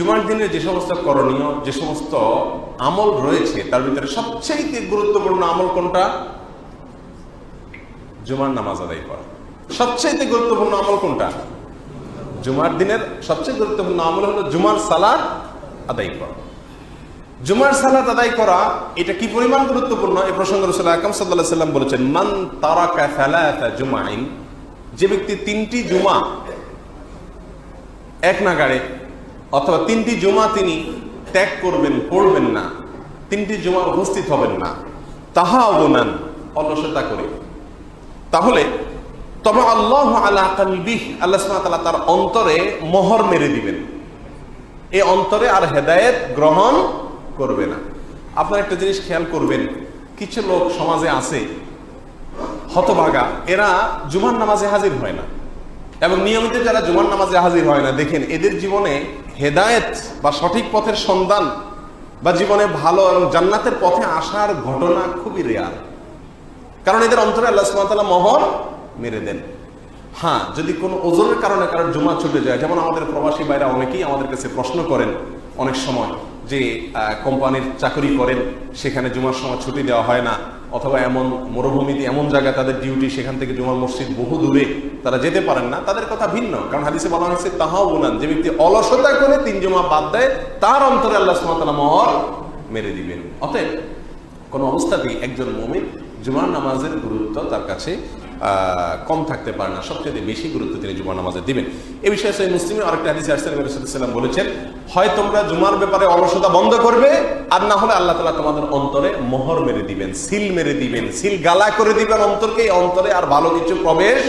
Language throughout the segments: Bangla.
জুমার দিনে যে সমস্ত করণীয়, যে সমস্ত আমল রয়েছে, তার ভিতরে সবচেয়ে গুরুত্বপূর্ণ আমল কোনটা? জুমার নামাজ আদায় করা। সবচেয়ে গুরুত্বপূর্ণ আমল কোনটা? জুমার দিনের সবচেয়ে গুরুত্বপূর্ণ আমল হলো জুমার সালাদ আদায় করা। জুমার সালাত আদায় করা, এটা কি পরিমাণ গুরুত্বপূর্ণ? এই প্রসঙ্গ রসুল আকাম সাল্লাহ সাল্লাম বলেছেন, মান তারাকা সালাতা জুমাইন যে ব্যক্তি তিনটি জুমা, এক নাগাড়ে অথবা তিনটি জুমা তিনি ত্যাগ করবেন, পড়বেন না। তিনটি জুমা উপস্থিত হবেন না। তাহা অবনান অলসতা করে। তাহলে, তবে আল্লাহ আল্লাহ কালবিহ, আল্লাহ তাআলা তার অন্তরে মোহর মেরে দিবেন। এই অন্তরে আর হেদায়েত গ্রহণ করবে না। আপনার একটা জিনিস খেয়াল করবেন, কিছু লোক সমাজে আছে, হতভাগা, এরা জুমার নামাজে হাজির হয় না। এবং নিয়মিত যারা জুমার নামাজে হাজির হয় না, দেখেন এদের জীবনে হেদায়েত বা সঠিক পথের সন্ধান বা জীবনে ভালো এবং জান্নাতের পথে আসার ঘটনা খুবই রেয়ার কারণ এদের অন্তরে আল্লাহ সুবহানাহু মহর মেরে দেন। হ্যাঁ যদি কোনো ওজনের কারণে কারোর জমা ছুটে যায়, যেমন আমাদের প্রবাসী বাইরা অনেকেই আমাদের কাছে প্রশ্ন করেন অনেক সময় যে কোম্পানির চাকরি করেন, সেখানে জুমার সময় ছুটি দেওয়া হয় না অথবা এমন মরুভূমিতে এমন জায়গায় তাদের ডিউটি সেখান থেকে জুমার মসজিদ বহু দূরে তারা যেতে পারেন না, তাদের কথা ভিন্ন। কারণ হাদিসে বলা হয়েছে তাহাও বোনান যে ব্যক্তি অলসতা করে তিন জমা বাদ দেয়, তার অন্তরে আল্লাহ সুমাতালা মহর মেরে দিবেন। অতএব কোনো অবস্থাতেই একজন মমিন জুমার নামাজের গুরুত্ব তার কাছে কম থাকতে পারে না। সবচেয়ে বেশি গুরুত্ব তিনি জুমার নামাজে দিবেন। এ বিষয়ে সেই মুসলিমের আরেকটা হাদিস আসছেন সাল্লাম বলেছেন, হয় তোমরা জুমার ব্যাপারে অলসতা বন্ধ করবে, আর না হলে আল্লাহ তালা তোমাদের অন্তরে মোহর মেরে দিবেন, সিল মেরে দিবেন, সিল গালা করে দিবেন অন্তরকে, এই অন্তরে আর ভালো কিছু প্রবেশ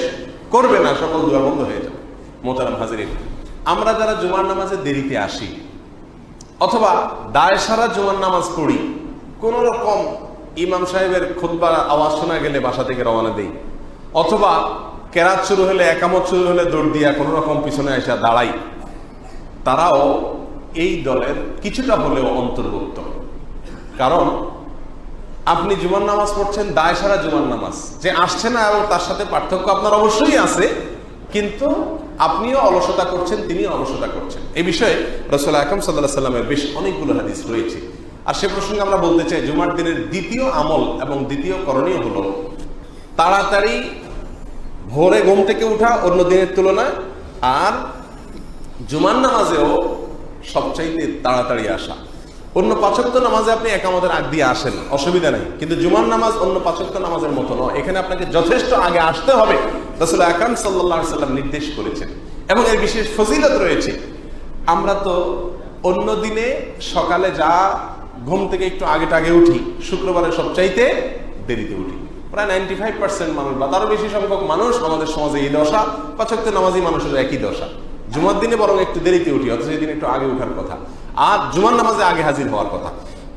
করবে না, সকল দুয়ার বন্ধ হয়ে যাবে। মোতারাম হাজির আমরা যারা জুমার নামাজে দেরিতে আসি, অথবা দায় সারা জুমার নামাজ পড়ি কোন রকম ইমাম সাহেবের খুতবার আওয়াজ শোনা গেলে বাসা থেকে রওনা দেই অথবা কেরাত শুরু হলে, একামত শুরু হলে দৌড় দিয়া কোনো রকম পিছনে এসে দাঁড়াই। তারাও এই দলের কিছুটা হলেও অন্তর্ভুক্ত। কারণ আপনি জুমার নামাজ পড়ছেন, দায় সারা জুমার নামাজ। যে আসছে না এবং তার সাথে পার্থক্য আপনার অবশ্যই আছে, কিন্তু আপনিও অলসতা করছেন, তিনিও অলসতা করছেন। এই বিষয়ে রসুল আকরম সাল্লাহ সাল্লামের বেশ অনেকগুলো হাদিস রয়েছে। আর সে প্রসঙ্গে আমরা বলতে চাই, জুমার দিনের দ্বিতীয় আমল এবং দ্বিতীয় করণীয় হলো তাড়াতাড়ি ভোরে ঘুম থেকে উঠা অন্য দিনের তুলনায় আর জুমার নামাজেও সবচাইতে তাড়াতাড়ি আসা। অন্য পাঁচক্ত নামাজে আপনি একামতের আগ দিয়ে আসেন, অসুবিধা নেই। কিন্তু জুমার নামাজ অন্য পাঁচক্ত নামাজের মতো নয়। এখানে আপনাকে যথেষ্ট আগে আসতে হবে, রসুল আকাম সাল্লাহ সাল্লাম নির্দেশ করেছেন। এবং এর বিশেষ ফজিলত রয়েছে, আমরা তো অন্য দিনে সকালে যা ঘুম থেকে একটু আগে টাগে উঠি, শুক্রবারে সবচাইতে দেরিতে উঠি। প্রায় নাইনটি ফাইভ পার্সেন্ট মানুষ বা তারও বেশি সংখ্যক মানুষ আমাদের সমাজে এই দশা পাচক্ত নামাজি মানুষের একই দশা। জুমার দিনে বরং একটু দেরিতে উঠি, অথচ একটু আগে ওঠার কথা। আর জুমার নামাজে আগে হাজির হওয়ার কথা।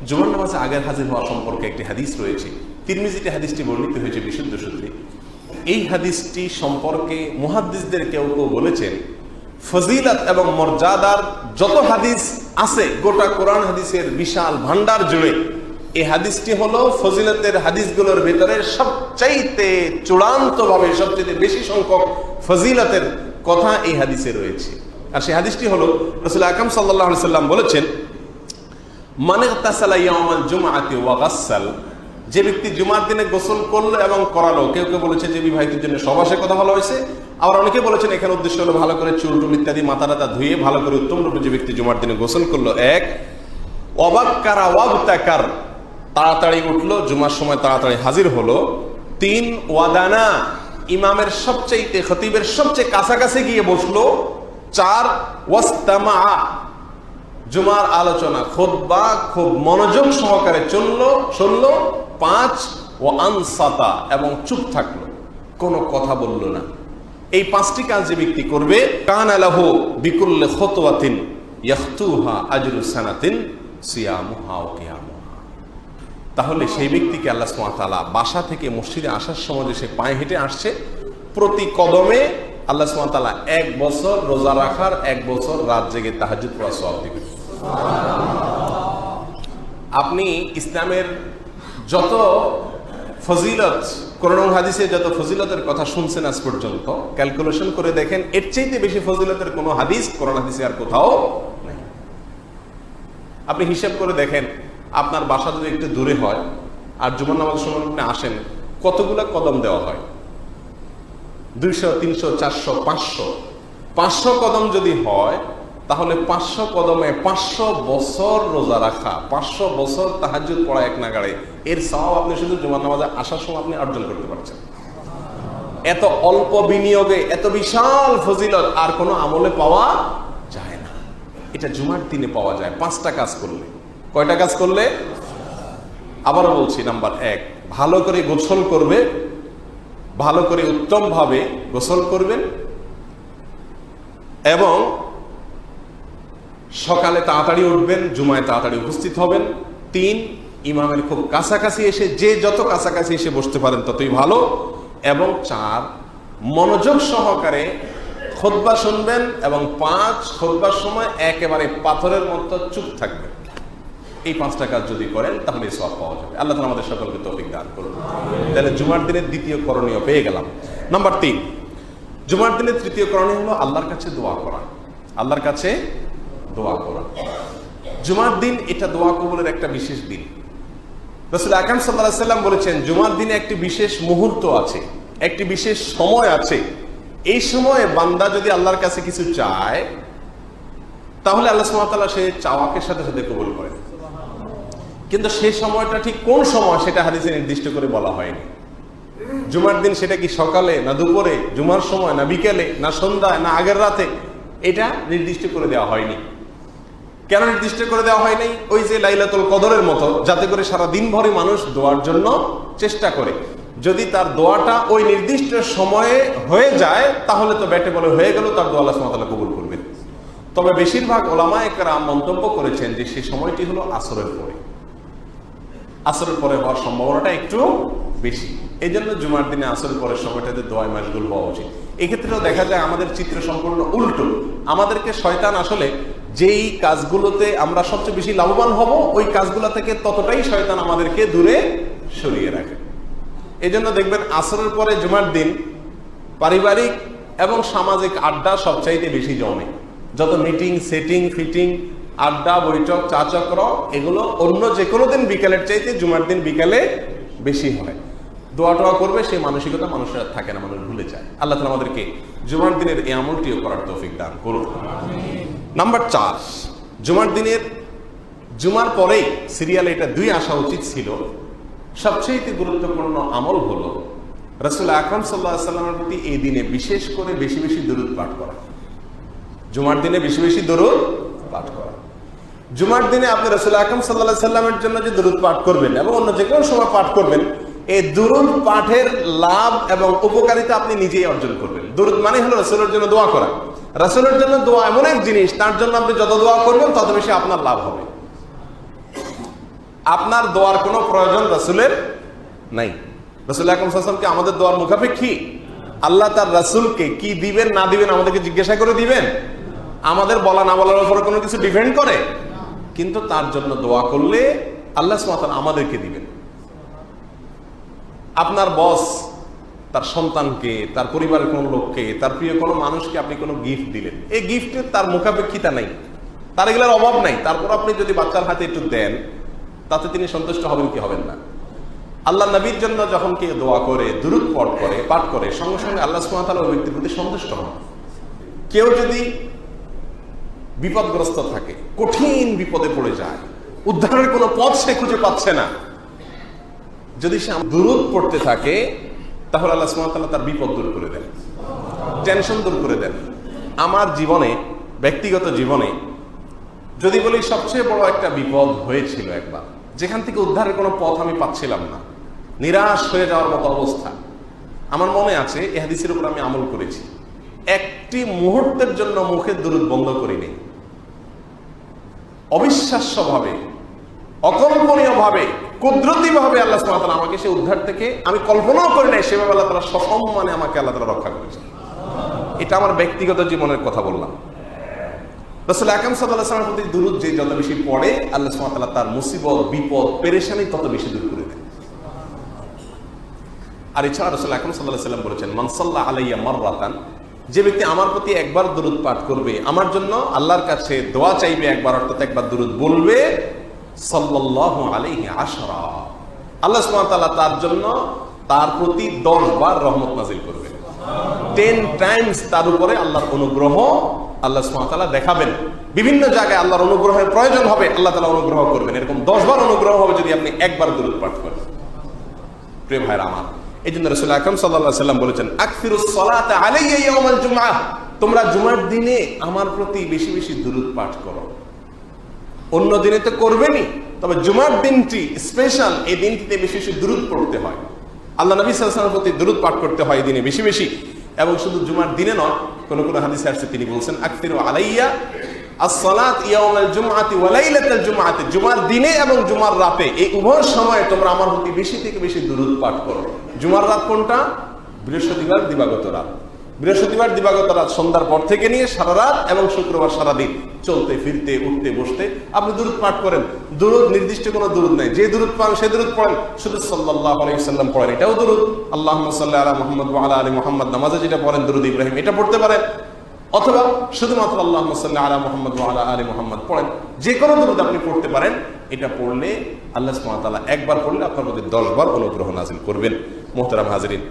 জুমার নামাজে আগে হাজির হওয়া সম্পর্কে একটি হাদিস রয়েছে। তিরমিজিতে হাদিসটি বর্ণিত হয়েছে বিশুদ্ধ সূত্রে। এই হাদিসটি সম্পর্কে মুহাদ্দিসদের কেউ কেউ বলেছেন, ফজিলত এবং মর্যাদার যত হাদিস আছে, গোটা কোরআন হাদিসের বিশাল ভান্ডার জুড়ে এই হাদিসটি হলো ফজিলতের হাদিসগুলোর ভিতরে সবচাইতে চূড়ান্ত ভাবে সবচেয়ে বেশি সংখ্যক ফজিলতের কথা এই হাদিসে রয়েছে। আর সেই হাদিসটি হলো রসুল আকাম সাল্লাহ সাল্লাম বলেছেন মানে তাসালা ইয়ামাল জুমাআতি ওয়া গাসসাল যে ব্যক্তি জুমার দিনে গোসল করল এবং করালো, কেউ কেউ বলেছে যে বিবাহিতের জন্য সবাসে কথা বলা হয়েছে। আবার অনেকে বলেছেন এখানে উদ্দেশ্য হলো ভালো করে চুল টুল ইত্যাদি মাথা টাথা ধুয়ে ভালো করে উত্তম রূপে যে ব্যক্তি জুমার দিনে গোসল করল। এক অবাক্কারা ওয়াবতাকার তাড়াতাড়ি উঠল, জুমার সময় তাড়াতাড়ি হাজির হলো। তিন ওয়াদানা, ইমামের সবচেয়ে খতিবের সবচেয়ে কাছাকাছি গিয়ে বসল। চার, ওয়াস্তামা, জুমার আলোচনা খোদবা খুব মনোযোগ সহকারে চলল, শুনলো। পাঁচ, ও আনসাতা, এবং চুপ থাকল, কোনো কথা বলল না। এই পাঁচটি কাজ যে ব্যক্তি করবে, কান আলাহ বিকুল্লে খতোয়াতিন ইয়াখতুহা আজরু সানাতিন সিয়ামুহা ও কিয়ামুহা। তাহলে সেই ব্যক্তিকে আল্লাহ সুমাতালা বাসা থেকে মসজিদে আসার সময় যে সে পায়ে হেঁটে আসছে, প্রতি কদমে আল্লাহ সুমাতালা এক বছর রোজা রাখার এক বছর রাত জেগে তাহাজুদ পড়া সব দিবেন আপনি ইসলামের যত ফজিলত করোনা হাদিসে যত ফজিলতের কথা শুনছেন আজ পর্যন্ত, ক্যালকুলেশন করে দেখেন, এর চাইতে বেশি ফজিলতের কোনো হাদিস করোনা হাদিসে আর কোথাও নেই। আপনি হিসাব করে দেখেন আপনার বাসা যদি একটু দূরে হয়, আর জুমার নামাজের সময় আপনি আসেন, কতগুলা কদম দেওয়া হয়? দুইশো, তিনশো, চারশো, পাঁচশো। পাঁচশো কদম যদি হয়, তাহলে পাঁচশো কদমে পাঁচশো বছর রোজা রাখা, পাঁচশো বছর তাহাজুদ পড়া এক নাগাড়ে, এর সব আপনি শুধু জুমার নামাজে আসার সময় আপনি অর্জন করতে পারছেন। এত অল্প বিনিয়োগে, এত বিশাল ফজিলত আর কোনো আমলে পাওয়া যায় না। এটা জুমার দিনে পাওয়া যায়, পাঁচটা কাজ করলে। কয়টা কাজ করলে? আবারও বলছি, নাম্বার এক, ভালো করে গোসল করবে, ভালো করে উত্তমভাবে গোসল করবেন এবং সকালে তাড়াতাড়ি উঠবেন, জুমায় তাড়াতাড়ি উপস্থিত হবেন। তিন, ইমামের খুব কাছাকাছি এসে, যে যত কাছাকাছি এসে বসতে পারেন ততই ভালো। এবং চার, মনোযোগ সহকারে খোদবা শুনবেন এবং পাঁচ, খোদবার সময় একেবারে পাথরের মতো চুপ থাকবেন। এই পাঁচটা কাজ যদি করেন, তাহলে সব পাওয়া যাবে। আল্লাহ তালা আমাদের সকলকে তৌফিক দান করুন। তাহলে জুমার দিনের দ্বিতীয় করণীয় পেয়ে গেলাম। নাম্বার তিন, জুমার দিনের তৃতীয় করণীয় হলো আল্লাহর কাছে দোয়া করা। আল্লাহর কাছে দোয়া করা। জুমার দিন এটা দোয়া কবুলের একটা বিশেষ দিন। রসুল আকাম সাল্লাহ সাল্লাম বলেছেন, জুমার দিনে একটি বিশেষ মুহূর্ত আছে, একটি বিশেষ সময় আছে। এই সময়ে বান্দা যদি আল্লাহর কাছে কিছু চায়, তাহলে আল্লাহ সুমাতাল্লাহ সে চাওয়াকে সাথে সাথে কবুল করে কিন্তু সেই সময়টা ঠিক কোন সময় সেটা হাদিসে নির্দিষ্ট করে বলা হয়নি। জুমার দিন সেটা কি সকালে না দুপুরে, জুমার সময়, না বিকেলে, না সন্ধ্যায়, না আগের রাতে? এটা নির্দিষ্ট করে দেওয়া হয়নি। কেন নির্দিষ্ট করে দেওয়া হয়নি? ওই যে লাইলাতুল কদরের মতো, যাতে করে সারা দিন ভরে মানুষ দোয়ার জন্য চেষ্টা করে। যদি তার দোয়াটা ওই নির্দিষ্ট সময়ে হয়ে যায়, তাহলে তো ব্যাটে বলে হয়ে গেল, তার দোয়া আল্লাহ কবুল করবেন। তবে বেশিরভাগ ওলামা একরাম মন্তব্য করেছেন যে সেই সময়টি হলো আসরের পরে। আসরের পরে হওয়ার সম্ভাবনাটা একটু বেশি। এই জন্য জুমার দিনে আসরের পরের সময়টাতে দোয়ায় মাসগুল হওয়া উচিত। এক্ষেত্রেও দেখা যায় আমাদের চিত্র সম্পূর্ণ উল্টো। আমাদেরকে শয়তান আসলে যেই কাজগুলোতে আমরা সবচেয়ে বেশি লাভবান হব, ওই কাজগুলো থেকে ততটাই শয়তান আমাদেরকে দূরে সরিয়ে রাখে। এই জন্য দেখবেন আসরের পরে জুমার দিন পারিবারিক এবং সামাজিক আড্ডা সবচাইতে বেশি জমে। যত মিটিং সেটিং ফিটিং আড্ডা, বৈঠক, চা চক্র, এগুলো অন্য যে কোনো দিন বিকেলের চাইতে জুমার দিন বিকেলে বেশি হয়। দোয়া টোয়া করবে, সেই মানসিকতা মানুষের থাকে না, মানুষ ভুলে যায়। আল্লাহ তালা আমাদেরকে জুমার দিনের এই আমলটিও করার তৌফিক দান করুন। নাম্বার চার, জুমার দিনের, জুমার পরেই সিরিয়ালে এটা দুই আসা উচিত ছিল। সবচেয়ে গুরুত্বপূর্ণ আমল হলো, রসুল আকরম সাল্লাহ সাল্লামের প্রতি এই দিনে বিশেষ করে বেশি বেশি দরুদ পাঠ করা। জুমার দিনে বেশি বেশি দরুদ পাঠ করা। জুমার দিনে আপনি রসুল আকরম সাল্লাহ সাল্লামের জন্য যে দরুদ পাঠ করবেন এবং অন্য যে কোনো সময় পাঠ করবেন, এই দুরুদ পাঠের লাভ এবং উপকারিতা আপনি নিজেই অর্জন করবেন। দুরুদ মানে হলো রসুলের জন্য দোয়া করা। রসুলের জন্য দোয়া এমন এক জিনিস, তার জন্য আপনি যত দোয়া করবেন, তত বেশি আপনার লাভ হবে। আপনার দোয়ার কোনো প্রয়োজন রসুলের নাই। রসুল আকরম সাল্লামকে আমাদের দোয়ার মুখাপেক্ষী। আল্লাহ তার রসুলকে কি দিবেন, না দিবেন আমাদেরকে জিজ্ঞাসা করে দিবেন? আমাদের বলা না বলার উপরে কোনো কিছু ডিপেন্ড করে? কিন্তু তার জন্য দোয়া করলে আল্লাহ সুমাতান আমাদেরকে দিবেন। আপনার বস, তার সন্তানকে, তার পরিবারের কোনো লোককে, তার প্রিয় কোনো মানুষকে আপনি কোনো গিফট দিলেন। এই গিফটের তার মুখাপেক্ষিতা নাই। তার এগুলোর অভাব নাই। তারপর আপনি যদি বাচ্চার হাতে একটু দেন, তাতে তিনি সন্তুষ্ট হবেন কি হবেন না। আল্লাহ নবীর জন্য যখন কেউ দোয়া করে, দুরুদ পাঠ করে পাঠ করে, সঙ্গে সঙ্গে আল্লাহ সুমাতাল ওই ব্যক্তির প্রতি সন্তুষ্ট হন। কেউ যদি বিপদগ্রস্ত থাকে, কঠিন বিপদে পড়ে যায়। উদ্ধারের কোনো পথ সে খুঁজে পাচ্ছে না। যদি সে দুরুদ পড়তে থাকে, তাহলে আল্লাহ সুমাতাল্লাহ তার বিপদ দূর করে দেন, টেনশন দূর করে দেন। আমার জীবনে, ব্যক্তিগত জীবনে, যদি বলি সবচেয়ে বড় একটা বিপদ হয়েছিল একবার, যেখান থেকে উদ্ধারের কোনো পথ আমি পাচ্ছিলাম না। নিরাশ হয়ে যাওয়ার মতো অবস্থা। আমার মনে আছে, এ হাদিসের উপর আমি আমল করেছি। একটি মুহূর্তের জন্য মুখের দূরত বন্ধ করিনি। অবিশ্বাস্যভাবে, অকল্পনীয়ভাবে, কুদরতিভাবে আল্লাহ সুবহানাহু আমাকে সে উদ্ধার থেকে আমি কল্পনাও করি নাই, সেভাবে আল্লাহ তালা সসম্মানে আমাকে আল্লাহ তালা রক্ষা করেছে এটা আমার ব্যক্তিগত জীবনের কথা বললাম। রসুল আকাম সাল্লাহ সাল্লামের প্রতি দুরুদ যে যত বেশি পড়ে, আল্লাহ সুবহানাহু তার মুসিবত, বিপদ, পেরেশানি তত বেশি দূর করে দেয়। আর এছাড়া রসুল আকরম সাল্লাহ সাল্লাম বলেছেন মানসাল্লাহ আলাইয়া মাররাতান যে ব্যক্তি আমার প্রতি একবার দূরত পাঠ করবে, আমার জন্য আল্লাহর কাছে দোয়া চাইবে একবার, অর্থাৎ একবার দূরত বলবে, সাল্লাল্লাহু আলাইহি আশরা। আল্লাহ তাআলা তার জন্য তার প্রতি 10 বার রহমত নাজিল করবে। টেন টাইমস তার উপরে আল্লাহর অনুগ্রহ আল্লাহ তাআলা দেখাবেন। বিভিন্ন জায়গায় আল্লাহর অনুগ্রহের প্রয়োজন হবে, আল্লাহ তাআলা অনুগ্রহ করবেন। এরকম 10 বার অনুগ্রহ হবে যদি আপনি একবার দূরত পাঠ করেন। প্রিয় ভাইরা আমার এই জন্য রসুল আকরম সাল্লাম বলেছেন তোমরা জুমার দিনে আমার প্রতি বেশি বেশি পাঠ করো। অন্য দিনে তো করবেনই, তবে জুমার দিনটি স্পেশাল এই দিনটিতে বেশি বেশি দুরূদ পড়তে হয়। আল্লাহ নবী আলাইহি প্রতি দুরূদ পাঠ করতে হয় এই দিনে বেশি বেশি। এবং শুধু জুমার দিনে নয়, কোন কোন হাদিসে আসছে, তিনি বলছেন আকফিরু আলাইয়া জুমার দিনে এবং জুমার রাতে। এই উভয় সময়ে তোমরা আমার প্রতি বেশি থেকে বেশি দুরূদ পাঠ করো। জুমার রাত কোনটা? বৃহস্পতিবার দিবাগত রাত। বৃহস্পতিবার দিবাগত রাত সন্ধ্যার পর থেকে নিয়ে সারা রাত এবং শুক্রবার সারা দিন চলতে, ফিরতে, উঠতে, বসতে আপনি দূরত পাঠ করেন। দূরত নির্দিষ্ট কোনো দূরত নাই। যে দূরত পান, সে দূরত পড়েন। শুধু সাল্লাল্লাহু আলাইহি সাল্লাম পড়েন। এটাও দূরত আল্লাহ সাল্লি আলা মুহাম্মদ আলা আলি মুহাম্মদ। নামাজে যেটা পড়েন দূরত ইব্রাহিম। এটা পড়তে পারেন। অথবা শুধুমাত্র আল্লাহ সাল্লি আলা মোহাম্মদ ওয়া আলা মোহাম্মদ পড়েন। যে কোনো দূরত আপনি পড়তে পারেন। এটা পড়লে আল্লাহ সুমাতালা একবার পড়লে আপনার প্রতি 10 বার অনুগ্রহ নাজিল করবেন, মোহতারাম হাজরিন।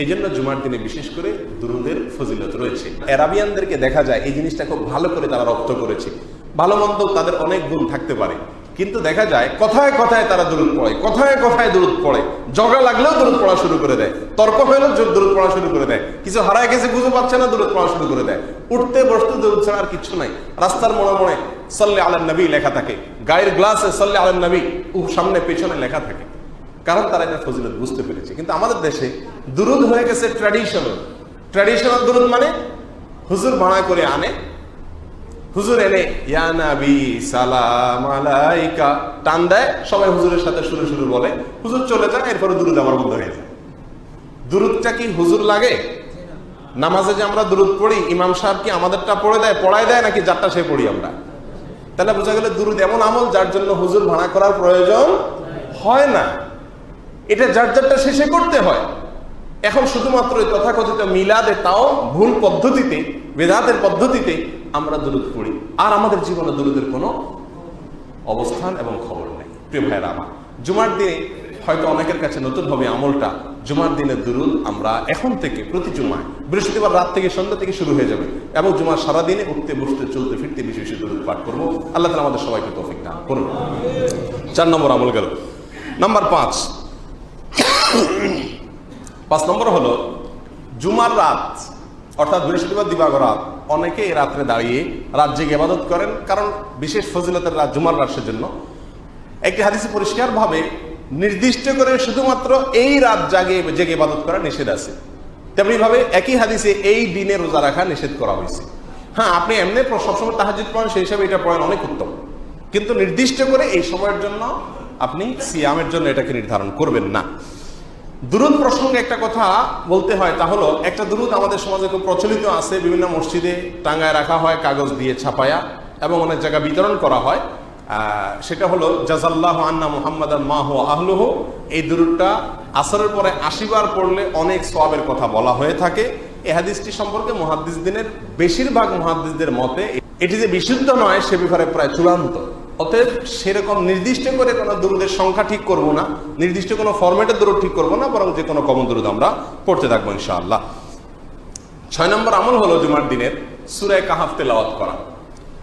এই জন্য জুমার দিনে বিশেষ করে দুরুদের ফজিলত রয়েছে। অ্যারাবিয়ানদেরকে দেখা যায় এই জিনিসটা খুব ভালো করে তারা রপ্ত করেছে। ভালো মন্দ তাদের অনেক গুণ থাকতে পারে। কিন্তু দেখা যায়, কথায় কথায় তারা দূরত পড়ে, কথায় কথায় দূরত পড়ে। জগা লাগলেও দূরত পড়া শুরু করে দেয়। তর্ক হলেও দূরত পড়া শুরু করে দেয়। কিছু হারায় গেছে, বুঝে পাচ্ছে না দূরত পড়া শুরু করে দেয়। উঠতে, বসতে দূরত ছাড়া আর কিছু নাই। রাস্তার মোড়ে মোড়ে সাল্লে আলান নবী লেখা থাকে। গায়ের গ্লাসে সাল্লে আলান নবী উহ সামনে পেছনে লেখা থাকে। কারণ তারা এটা ফজিলত বুঝতে পেরেছে। কিন্তু আমাদের দেশে দুরুদ হয়ে গেছে ট্র্যাডিশনাল ট্র্যাডিশনাল দুরুদ মানে হুজুর ভাড়া করে আনে হুজুর এনে ইয়া নাবি সালাম আলাইকা। টান দেয়, সবাই হুজুরের সাথে শুরু শুরু বলে। হুজুর চলে যায়, এরপরে দুরুদ আমার বন্ধ হয়ে যায়। দুরুদটা কি হুজুর লাগে? নামাজে যে আমরা দুরুদ পড়ি, ইমাম সাহেব কি আমাদেরটা পড়ে দেয়, পড়ায় দেয়, নাকি যারটা সে পড়ি আমরা? তাহলে বোঝা গেলে দুরুদ এমন আমল যার জন্য হুজুর ভাড়া করার প্রয়োজন হয় না। এটা যার যারটা শেষে করতে হয়। এখন শুধুমাত্র তথাকথিত মিলাদে তাও ভুল পদ্ধতিতে, বেদাতের পদ্ধতিতে আমরা দূরত পড়ি। আর আমাদের জীবনে দূরদের কোনো অবস্থান এবং খবর নেই। প্রিয় ভাইয়েরা আমার, জুমার দিনে হয়তো অনেকের কাছে নতুন হবে আমলটা। জুমার দিনের দুরুদ আমরা এখন থেকে প্রতি জুমায়, বৃহস্পতিবার রাত থেকে সন্ধ্যা থেকে শুরু হয়ে যাবে এবং জুমার সারা দিনে উঠতে, বসতে, চলতে, ফিরতে বেশি বেশি দুরুদ পাঠ করব। আল্লাহ তালা আমাদের সবাইকে তৌফিক দান করুন। চার নম্বর আমল গেল। নাম্বার পাঁচ। পাঁচ নম্বর হলো, জুমার রাত, অর্থাৎ বৃহস্পতিবার দিবাগ রাত, অনেকে এই রাত্রে দাঁড়িয়ে রাত জেগে ইবাদত করেন, কারণ বিশেষ ফজিলতের রাত জুমার রাতের জন্য একটি হাদিসে পরিষ্কারভাবে নির্দিষ্ট করে শুধুমাত্র এই রাত জাগে, জেগে ইবাদত করা নিষেধ আছে। তেমনি ভাবে একই হাদিসে এই দিনে রোজা রাখা নিষেধ করা হয়েছে। হ্যাঁ আপনি এমনি সবসময় তাহাজিদ পড়েন, সেই হিসাবে এটা পড়েন অনেক উত্তম। কিন্তু নির্দিষ্ট করে এই সময়ের জন্য আপনি সিয়ামের জন্য এটাকে নির্ধারণ করবেন না। দুরুদ প্রসঙ্গে একটা কথা বলতে হয়, তা হলো, একটা দুরুদ আমাদের সমাজে খুব প্রচলিত আছে, বিভিন্ন মসজিদে টাঙ্গায় রাখা হয়, কাগজ দিয়ে ছাপায়া এবং অনেক জায়গায় বিতরণ করা হয়। সেটা হলো জাজাল্লাহ আন্না মুহাম্মদ মাহ আহলুহ। এই দুরুদটা আসরের পরে আশিবার পড়লে অনেক সওয়াবের কথা বলা হয়ে থাকে। এই হাদিসটি সম্পর্কে মুহাদ্দিসদিনের বেশিরভাগ মুহাদ্দিসদের মতে, এটি যে বিশুদ্ধ নয়, সে ব্যাপারে প্রায় চূড়ান্ত। অতএব সেরকম নির্দিষ্ট করে কোনো দুরুদের সংখ্যা ঠিক করব না, নির্দিষ্ট কোনো ফরম্যাটের দূরত ঠিক করব না, বরং যে কোনো কমন দূরত আমরা পড়তে থাকব ইনশাআল্লাহ। ছয় নম্বর আমল হলো জুমার দিনের সুরায় কাহাফ তেলাওয়াত করা।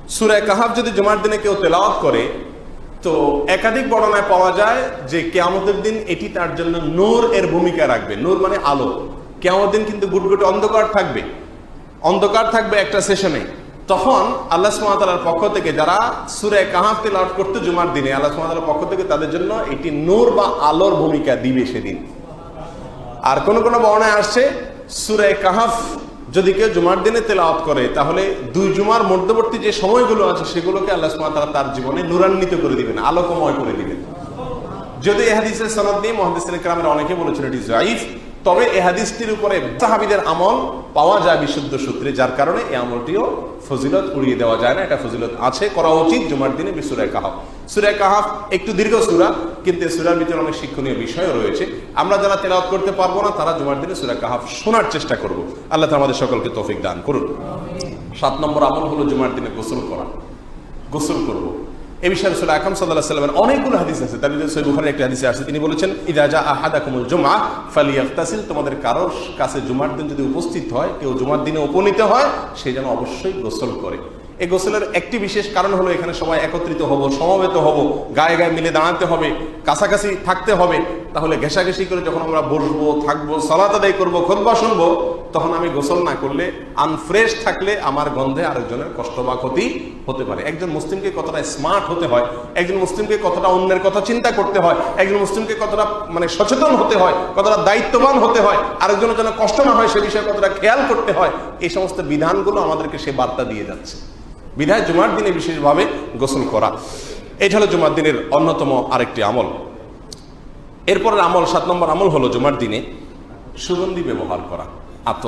সুরায় কাহাফ যদি জুমার দিনে কেউ তেলাওয়াত করে, তো একাধিক বর্ণনায় পাওয়া যায় যে কেয়ামতের দিন এটি তার জন্য নূর এর ভূমিকা রাখবে। নূর মানে আলো। কেয়ামতের দিন কিন্তু গুটগুটে অন্ধকার থাকবে। অন্ধকার থাকবে একটা সেশনে তখন আল্লাহ সুমাতালার পক্ষ থেকে যারা সুরে কাহাফ তেলাওয়াত করতে জুমার দিনে, আল্লাহ সুমাতালার পক্ষ থেকে তাদের জন্য এটি নূর বা আলোর ভূমিকা দিবে সেদিন। আর কোন কোন বর্ণায় আসছে, সুরে কাহাফ যদি কেউ জুমার দিনে তেলাওয়াত করে, তাহলে দুই জুমার মধ্যবর্তী যে সময়গুলো আছে, সেগুলোকে আল্লাহ সুমাতালা তার জীবনে নূরান্বিত করে দিবেন, আলোকময় করে দিবেন। যদি এই হাদিসের সনদ নিয়ে মহাদিসের গ্রামের অনেকে বলেছেন, এটি জাইফ তবে এ হাদিসটির উপরে সাহাবিদের আমল পাওয়া যায় বিশুদ্ধ সূত্রে, যার কারণে এই আমলটিও ফজিলত উড়িয়ে দেওয়া যায় না, এটা ফজিলত আছে, করা উচিত জুমার দিনে বিসুরায় কাহাফ। সুরায় কাহাফ একটু দীর্ঘ সুরা, কিন্তু এই সুরার ভিতরে অনেক শিক্ষণীয় বিষয়ও রয়েছে। আমরা যারা তেলাওয়াত করতে পারব না, তারা জুমার দিনে সুরা কাহাফ শোনার চেষ্টা করব। আল্লাহ আমাদের সকলকে তৌফিক দান করুন। সাত নম্বর আমল হলো জুমার দিনে গোসল করা। গোসল করব। এ বিষয়ে রসুল আকাম সাল্লাহ সাল্লামের অনেকগুলো হাদিস আছে। তার ভিতরে সৈয়দ বুখারীর একটি হাদিসে আসছে। তিনি বলেছেন ইদাজা আহাদাকুমুল জুমা ফালিয়াফতাসিল তোমাদের কারোর কাছে জুমার দিন যদি উপস্থিত হয়, কেউ জুমার দিনে উপনীত হয়, সে যেন অবশ্যই গোসল করে। এই গোসলের একটি বিশেষ কারণ হলো এখানে সবাই একত্রিত হব, সমবেত হব, গায়ে গায়ে মিলে দাঁড়াতে হবে, কাছাকাছি থাকতে হবে। তাহলে ঘেঁষাঘেঁষি করে যখন আমরা বসবো, থাকব, সালাত আদায় করব, খোদবা শুনব তখন আমি গোসল না করলে আনফ্রেশ থাকলে আমার গন্ধে আরেকজনের কষ্ট বা ক্ষতি হতে পারে। একজন মুসলিমকে কতটা স্মার্ট হতে হয়, একজন মুসলিমকে কতটা অন্যের কথা চিন্তা করতে হয়, একজন মুসলিমকে কতটা মানে সচেতন হতে হয়, কতটা দায়িত্ববান হতে হয়, আরেকজনের জন্য কষ্ট না হয়, সে বিষয়ে কতটা খেয়াল করতে হয়, এই সমস্ত বিধানগুলো আমাদেরকে সে বার্তা দিয়ে যাচ্ছে। বিধায় জুমার দিনে বিশেষভাবে গোসল করা। এটা হলো জুমার দিনের অন্যতম আরেকটি আমল। এরপরের আমল সাত নম্বর আমল হলো জুমার দিনে সুগন্ধি ব্যবহার করা। আত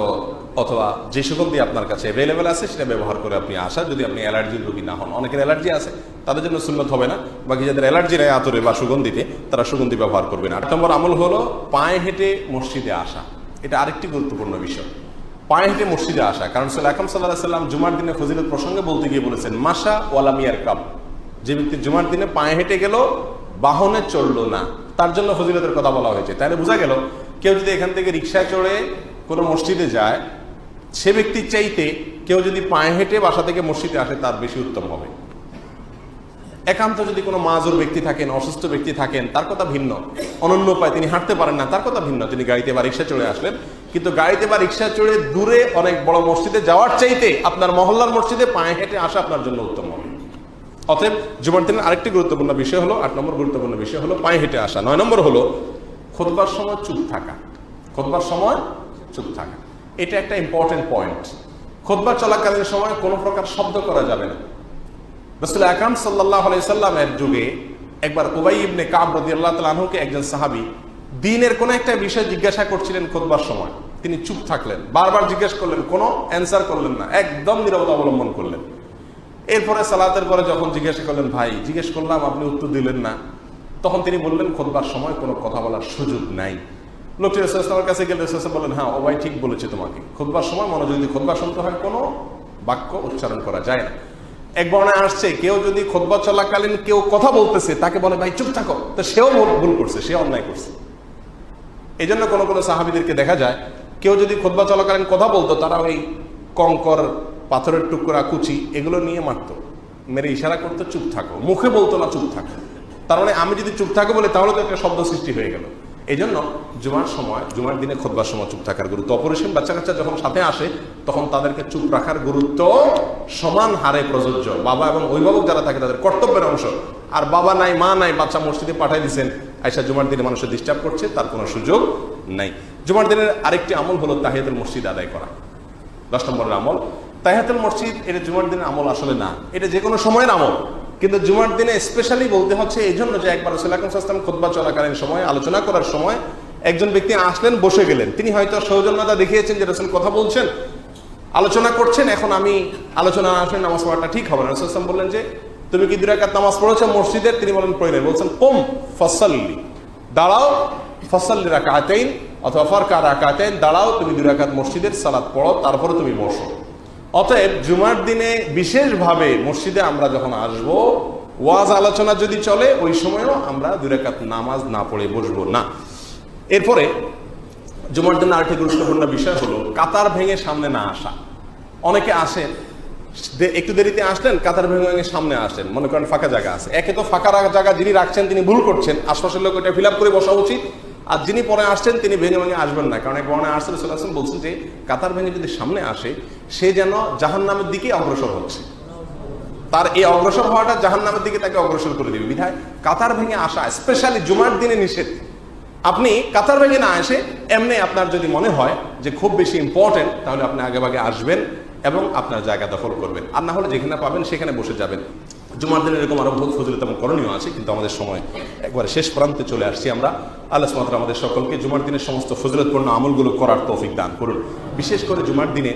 অথবা যে সুগন্ধি আপনার কাছে অ্যাভেলেবেল আছে, সেটা ব্যবহার করে আপনি আসা, যদি আপনি অ্যালার্জির রোগী না হন। অনেকের অ্যালার্জি আছে, তাদের জন্য সুন্নত হবে না। বাকি যাদের অ্যালার্জি নেই আতরে বা সুগন্ধিতে, তারা সুগন্ধি ব্যবহার করবেন আট নম্বর আমল হলো পায়ে হেঁটে মসজিদে আসা। এটা আরেকটি গুরুত্বপূর্ণ বিষয়। পায়ে হেঁটে মসজিদে আসা। কারণ সাল্লাহ আকাম সাল্লাহ সাল্লাম জুমার দিনে ফজিলত প্রসঙ্গে বলতে গিয়ে বলেছেন মাসা ওয়ালা মিয়ার কাপ যে ব্যক্তি জুমার দিনে পায়ে হেঁটে গেল, বাহনে চলল না। তার জন্য ফজিলতের কথা বলা হয়েছে। তাহলে বোঝা গেল, কেউ যদি এখান থেকে রিক্সায় চড়ে কোনো মসজিদে যায়, সে ব্যক্তির চাইতে কেউ যদি পায়ে হেঁটে বাসা থেকে মসজিদে আসে, তার বেশি উত্তম হবে। একান্ত যদি কোনো মাজুর ব্যক্তি থাকেন, অসুস্থ ব্যক্তি থাকেন, তার কথা ভিন্ন। অনন্য উপায়, তিনি হাঁটতে পারেন না, তার কথা ভিন্ন। তিনি গাড়িতে বা রিক্সা চড়ে আসলেন। কিন্তু গাড়িতে বা রিক্সা চড়ে দূরে অনেক বড় মসজিদে যাওয়ার চাইতে আপনার মহল্লার মসজিদে পায়ে হেঁটে আসা আপনার জন্য উত্তম হবে। অতএব জুমার দিনের আরেকটি গুরুত্বপূর্ণ বিষয় হলো, আট নম্বর গুরুত্বপূর্ণ বিষয় হলো পায়ে হেঁটে আসা। নয় নম্বর হলো, খোদবার সময় চুপ থাকা। খোদবার সময় চুপ থাকা। এটা একটা ইম্পর্টেন্ট পয়েন্ট খোদবার চলাকালীন সময় কোনো প্রকার শব্দ করা যাবে না। রসুল আকাম সাল্লাহ সাল্লামের যুগে একবার উবাই ইবনে কাব রদি আল্লাহ তালুকে একজন সাহাবি দিনের কোন একটা বিষয় জিজ্ঞাসা করছিলেন খোদবার সময়। তিনি চুপ থাকলেন, বারবার জিজ্ঞেস করলেন, কোনো অ্যান্সার করলেন না, একদম নিরবতা অবলম্বন করলেন। এরপরে সালাতের পরে যখন জিজ্ঞাসা করলেন, ভাই, জিজ্ঞেস করলাম, আপনি উত্তর দিলেন না। তখন তিনি বললেন, খোদবার সময় কোনো কথা বলার সুযোগ নাই। লোকটি রসুলের কাছে গেলে রসুল বললেন হ্যাঁ ভাই ঠিক বলেছে তোমাকে। খোদবার সময় মনোযোগ দিয়ে খোদবা শুনতে হয়, কোনো বাক্য উচ্চারণ করা যায় না। এক বর্ণায় আসছে, কেউ যদি খোদবা চলাকালীন কেউ কথা বলতেছে, তাকে বলে, ভাই, চুপ থাকো। তো সেও ভুল করছে সে অন্যায় করছে। এই জন্য কোনো কোনো সাহাবিদেরকে দেখা যায়, কেউ যদি খোদবা চলাকালীন কথা বলতো, তারা ওই কঙ্কর, পাথরের টুকরা, কুচি, এগুলো নিয়ে মারতো। মেরে ইশারা করতো, চুপ থাকো। মুখে বলতো না, চুপ থাকো। তার মানে আমি যদি চুপ থাকো বলে, তাহলে তো একটা শব্দ সৃষ্টি হয়ে গেল। এই জন্য জুমার সময়, জুমার দিনে খোদবার সময় চুপ থাকার গুরুত্ব। অপরিসীম বাচ্চা কাচ্চা যখন সাথে আসে, তখন তাদেরকে চুপ রাখার গুরুত্ব সমান হারে প্রযোজ্য। বাবা এবং অভিভাবক যারা থাকে, তাদের কর্তব্যের অংশ। আর বাবা নাই, মা নাই, বাচ্চা মসজিদে পাঠাই দিচ্ছেন আয়সা জুমার দিনে মানুষের ডিস্টার্ব করছে, তার কোনো সুযোগ নাই। জুমার দিনের আরেকটি আমল হলো তাহিয়াতুল মসজিদ আদায় করা। দশ নম্বরের আমল, তাহিয়াতুল মসজিদ, এটা জুমার দিনের আমল আসলে না। এটা যে কোনো সময়ের আমল। কিন্তু জুমার দিনে স্পেশালি বলতে হচ্ছে এই জন্য যে একবার রসুল্লাহ সাল্লাম খোদবা চলাকালীন সময়, আলোচনা করার সময় একজন ব্যক্তি আসলেন, বসে গেলেন। তিনি হয়তো সৌজন্যতা দেখিয়েছেন যে রসুল কথা বলছেন, আলোচনা করছেন, এখন আমি আলোচনা আসলে নামাজ পড়াটা ঠিক হবে না। রসুলাম বললেন যে, তুমি কি দুরাকাত নামাজ পড়েছো মসজিদের? তিনি বলেন, পড়ে নেন বলছেন, কোম ফসল্লি। দাঁড়াও, ফসল্লি রাকাতেইন অথবা ফারকা রাকাতেইন, দাঁড়াও, তুমি দুরাকাত মসজিদের সালাত পড়ো, তারপরে তুমি বসো। অতএব জুমার দিনে বিশেষভাবে মসজিদে আমরা যখন আসব, ওয়াজ আলোচনা যদি চলে, ওই সময়ও আমরা দুরাকাত নামাজ না পড়ে বসবো না। এরপরে জুমার দিনে আরেকটি গুরুত্বপূর্ণ বিষয় হলো, কাতার ভেঙে সামনে না আসা। অনেকে আসেন একটু দেরিতে আসলেন, কাতার ভেঙে সামনে আসেন। মনে করেন ফাঁকা জায়গা আছে। একে তো ফাঁকা জায়গা যিনি রাখছেন, তিনি ভুল করছেন। আশপাশের লোক এটা ফিল করে বসা উচিত। আর যিনি পরে আসছেন, তিনি ভেঙে ভেঙে আসবেন না। কারণ এক বর্ণায় আসছেন আসেন বলছেন যে, কাতার ভেঙে যদি সামনে আসে, সে যেন জাহান নামের দিকে অগ্রসর হচ্ছে। তার এই অগ্রসর হওয়াটা জাহান নামের দিকে তাকে অগ্রসর করে দিবে। বিধায় কাতার ভেঙে আসা স্পেশালি জুমার দিনে নিষেধ। আপনি কাতার ভেঙে না এসে এমনি আপনার যদি মনে হয় যে খুব বেশি ইম্পর্টেন্ট তাহলে আপনি আগে ভাগে আসবেন এবং আপনার জায়গা দখল করবেন। আর না হলে যেখানে পাবেন সেখানে বসে যাবেন। জুমার দিনে এরকম আরও বহুত ফজিলত এবং করণীয় আছে, কিন্তু আমাদের সময় একবারে শেষ প্রান্তে চলে আসছি আমরা। আল্লাহ সুমাত্রা আমাদের সকলকে জুমার দিনের সমস্ত ফজিলতপূর্ণ আমলগুলো করার তৌফিক দান করুন। বিশেষ করে জুমার দিনে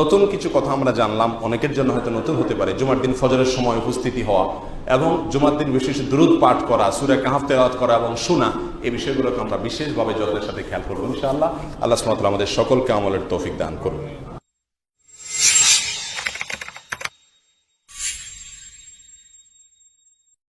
নতুন কিছু কথা আমরা জানলাম, অনেকের জন্য হয়তো নতুন হতে পারে। জুমার দিন ফজরের সময় উপস্থিতি হওয়া এবং জুমার দিন বিশেষ দুরুদ পাঠ করা, সুরে কাহাফ তেলাওয়াত করা এবং শোনা, এই বিষয়গুলোকে আমরা বিশেষভাবে যত্নের সাথে খেয়াল করব ইনশাআল্লাহ। আল্লাহ সুমাত্রা আমাদের সকলকে আমলের তৌফিক দান করুন।